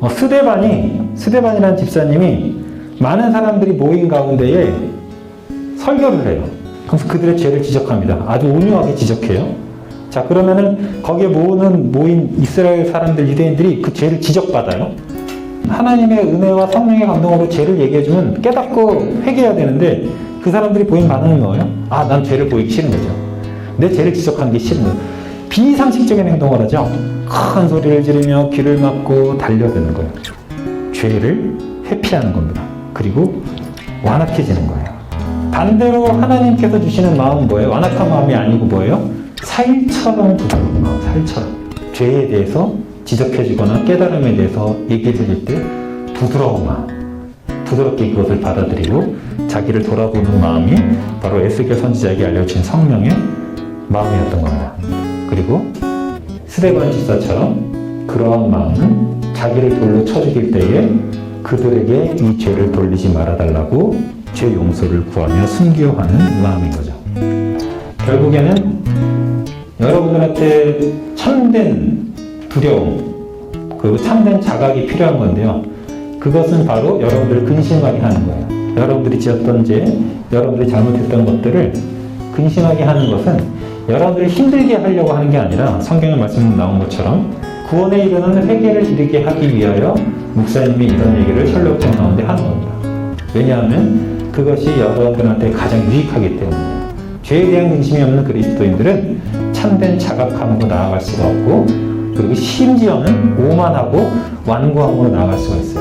어, 스데반이 스데반이라는 집사님이 많은 사람들이 모인 가운데에 설교를 해요. 그래서 그들의 죄를 지적합니다. 아주 온유하게 지적해요. 자 그러면은 거기에 모으는 모인 이스라엘 사람들 유대인들이 그 죄를 지적받아요. 하나님의 은혜와 성령의 감동으로 죄를 얘기해주면 깨닫고 회개해야 되는데 그 사람들이 보인 반응은 뭐예요? 아, 난 죄를 보이기 싫은 거죠. 내 죄를 지적하는 게 싫은 거예요. 비상식적인 행동을 하죠. 큰 소리를 지르며 귀를 막고 달려드는 거예요. 죄를 회피하는 겁니다. 그리고 완악해지는 거예요. 반대로 하나님께서 주시는 마음은 뭐예요? 완악한 마음이 아니고 뭐예요? 사일처럼 부드러운 마음, 사일처럼. 죄에 대해서 지적해주거나 깨달음에 대해서 얘기해드릴 때 부드러운 마음, 부드럽게 그것을 받아들이고 자기를 돌아보는 마음이 바로 에스겔 선지자에게 알려진 성령의 마음이었던 겁니다. 그리고 스데반 집사처럼 그러한 마음은 자기를 돌로 쳐 죽일 때에 그들에게 이 죄를 돌리지 말아달라고 죄 용서를 구하며 순교하는 마음인 거죠. 결국에는 여러분들한테 참된 두려움, 그리고 참된 자각이 필요한 건데요. 그것은 바로 여러분들을 근심하게 하는 거예요. 여러분들이 지었던 죄, 여러분들이 잘못했던 것들을 근심하게 하는 것은 여러분들을 힘들게 하려고 하는 게 아니라 성경의 말씀 나온 것처럼 구원에 이르는 회개를 이르게 하기 위하여 목사님이 이런 얘기를 셜록장 가운데 하는 겁니다. 왜냐하면 그것이 여러분들한테 가장 유익하기 때문이에요. 죄에 대한 근심이 없는 그리스도인들은 참된 자각함으로 나아갈 수가 없고 그리고 심지어는 오만하고 완고함으로 나아갈 수가 있어요.